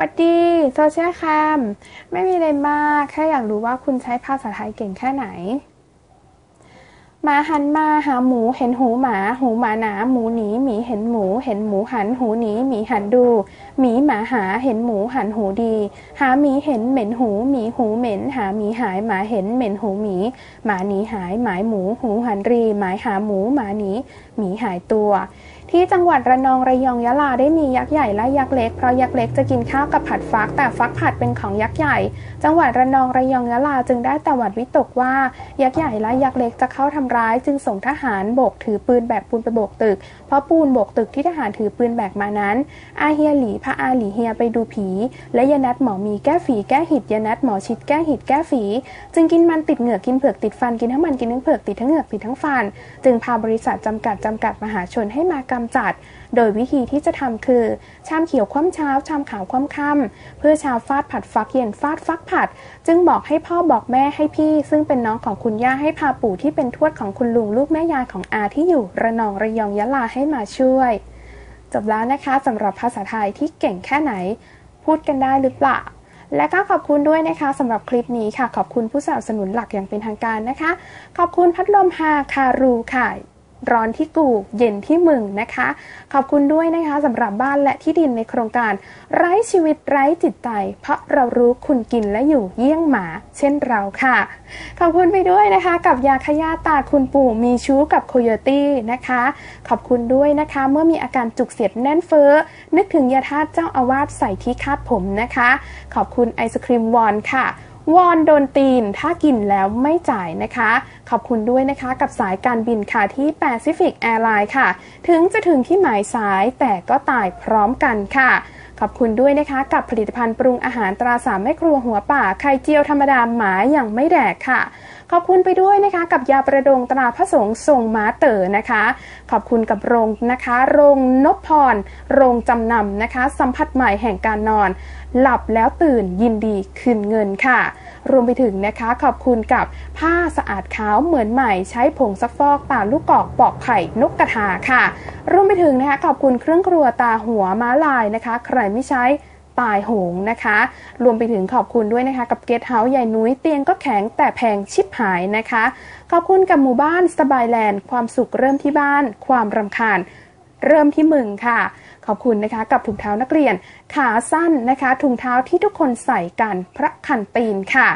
วัดดีโซเชียลแคมไม่มีอะไรมาก แค่อยากรู้ว่าคุณใช้ภาษาไทยเก่งแค่ไหน หมาหันมาหาหมูเห็นหูหมา หูหมาหนา หมูหนีหมีเห็นหมู เห็นหมูหัน หูหนีหมีหันดูหมีหมาหาเห็นหมูหันหูดี หาหมีเห็นเหม็นหูหมีหูเหม็น หาหมีหายหมาเห็นเหม็นหูหมีหมาหนีหายหมายหมู หูหันรีหมายหาหมูหมาหนีหมีหายตัว ที่จังหวัดระนองระยองยะลาได้มียักษ์ใหญ่และยักษ์เล็กเพราะยักษ์เล็กจะกินข้าวกับผัดฟัก แต่ฟักผัดเป็นของยักษ์ใหญ่ จังหวัดระนองระยองยะลาจึงได้แต่หวัดวิตกว่ายักษ์ใหญ่และยักษ์เล็กจะเข้าทำร้าย จึงส่งทหารโบกถือปืนแบกปูนไปโบกตึก เพราะปูนโบกตึกที่ทหารถือปืนแบกมานั้น อาเฮียหลีพระอาหลีเฮียไปดูผี และยานัดหมอมีแก้ฝีแก้หิดยานัดหมอชิดแก้หิดแก้ฝี จึงกินมันติดเหงือกกินเผือกติดฟันกินทั้งมันกินทั้งเผือกติดทั้งเหงือกติดทั้งฟัน จึงพาบริษัทจำกัดจำกัดมหาชนให้มากำจัด โดยวิธีที่จะทำคือ ชามเขียวคว่ำเช้า ชามขาวคว่ำค่ำเพื่อชาวฟาดผัดฟักเย็นฟาดฟักผัด จึงบอกให้พ่อบอกแม่ให้พี่ ซึ่งเป็นน้องของคุณย่าให้พาปู่ที่เป็นทวดของคุณลุงลูกแม่ยายของอาที่อยู่ระนองระยองยะลาให้มาช่วย จบแล้วนะคะสำหรับภาษาไทยที่เก่งแค่ไหน พูดกันได้หรือเปล่าและก็ขอบคุณด้วยนะคะสำหรับคลิปนี้ค่ะ ขอบคุณผู้สนับสนุนหลักอย่างเป็นทางการนะคะ ขอบคุณพัดลมฮาคารูค่ะ ร้อนที่กูเย็นที่มึงนะคะ ขอบคุณด้วยนะคะสำหรับบ้านและที่ดินในโครงการ ไร้ชีวิตไร้จิตใจ เพราะเรารู้คุณกินและอยู่เยี่ยงหมา เช่นเราค่ะ ขอบคุณไปด้วยนะคะ กับยาขยาตาคุณปู่มีชู้กับโคโยตี้นะคะ ขอบคุณด้วยนะคะ เมื่อมีอาการจุกเสียดแน่นเฟ้อนึกถึงยาธาตุเจ้าอาวาสใส่ที่คาดผมนะคะ ขอบคุณไอศครีมวอนค่ะ วอนโดนตีนถ้ากินแล้วไม่จ่ายนะคะ ขอบคุณด้วยนะคะกับสายการบินค่ะที่ Pacific Airlines ค่ะ ถึงจะถึงที่หมายสายแต่ก็ตายพร้อมกันค่ะ ขอบคุณด้วยนะคะ กับผลิตภัณฑ์ปรุงอาหารตราสามแม่ครัวหัวป่าไข่เจียวธรรมดาหมาอย่างไม่แดกค่ะ ขอบคุณไปด้วยนะคะ กับยาประดงตราพระสงฆ์ทรงม้าเต๋อนะคะ ขอบคุณกับโรงนะคะ โรงนพพร โรงจำนำนะคะ สัมผัสใหม่แห่งการนอน หลับแล้วตื่นยินดีคืนเงินค่ะ รวมไปถึงนะคะขอบคุณกับผ้าสะอาดขาวเหมือนใหม่ใช้ผงซักฟอกตาลูกกอกปอกไข่นกกระทาค่ะ รวมไปถึงนะคะขอบคุณเครื่องครัวตาหัวม้าลายนะคะ ใครไม่ใช้ตายโหงนะคะ รวมไปถึงขอบคุณด้วยนะคะ กับเกสเฮาส์ใหญ่นุ้ยเตียงก็แข็งแต่แพงชิบหายนะคะ ขอบคุณกับหมู่บ้านสบายแลนด์ ความสุขเริ่มที่บ้าน ความรำคาญ เริ่มที่มึงค่ะ ขอบคุณนะคะกับถุงเท้านักเรียน ขาสั้นนะคะถุงเท้าที่ทุกคนใส่กันพระคันตีนค่ะ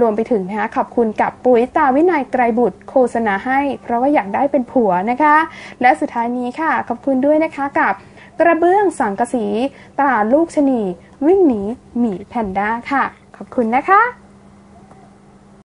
รวมไปถึงนะคะขอบคุณกับปุ๋ยตาวินัยไกรบุตรโฆษณาให้ เพราะว่าอยากได้เป็นผัวนะคะ และสุดท้ายนี้ค่ะ ขอบคุณด้วยนะคะกับกระเบื้องสังกะสีตราลูกชนี วิ่งหนีหมีแพนด้าค่ะ ขอบคุณนะคะ